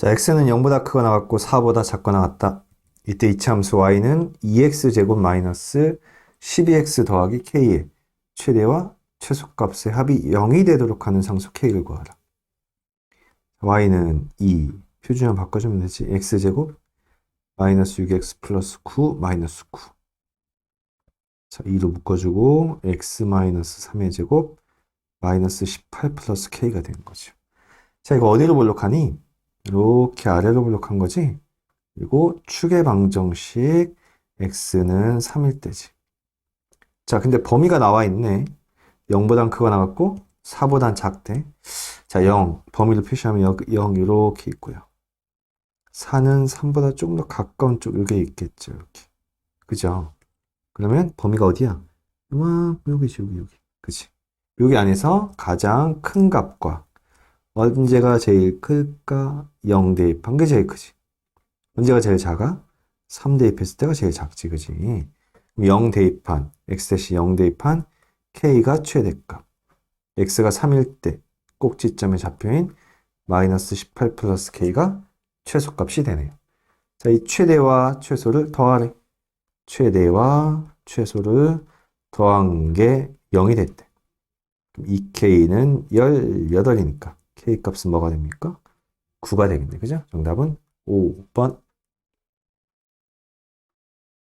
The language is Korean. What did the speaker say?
자, x는 0보다 크거나 같고 4보다 작거나 같다. 이때 이차함수 y는 2x제곱 마이너스 12x 더하기 k의 최대와 최소값의 합이 0이 되도록 하는 상수 k를 구하라. y는 2, 표준형 바꿔주면 되지. x제곱 마이너스 6x 플러스 9 마이너스 9. 자, 2로 묶어주고 x 마이너스 3의 제곱 마이너스 18 플러스 k가 되는 거죠. 자, 이거 어디로 볼록하니? 이렇게 아래로 볼록한 거지? 그리고 축의 방정식 x는 3일 때지. 자, 근데 범위가 나와 있네. 0보단 크거나 같고 4보단 작대. 자, 0. 범위를 표시하면 0, 0 이렇게 있고요. 4는 3보다 조금 더 가까운 쪽 여기 있겠죠. 이렇게. 그죠? 그러면 범위가 어디야? 이만큼 여기지, 여기, 여기. 그지? 여기 안에서 가장 큰 값과 언제가 제일 클까? 0 대입 한 게 제일 크지. 언제가 제일 작아? 3 대입했을 때가 제일 작지, 그지? 그럼 0 대입한, x 0 대입한 k가 최대값. x가 3일 때 꼭지점에 잡혀인 마이너스 18 플러스 k가 최소값이 되네요. 자, 이 최대와 최소를 더하래. 최대와 최소를 더한 게 0이 됐대. 그럼 이 k는 18이니까 k 값은 뭐가 됩니까? 9가 되겠네. 그죠? 정답은 5번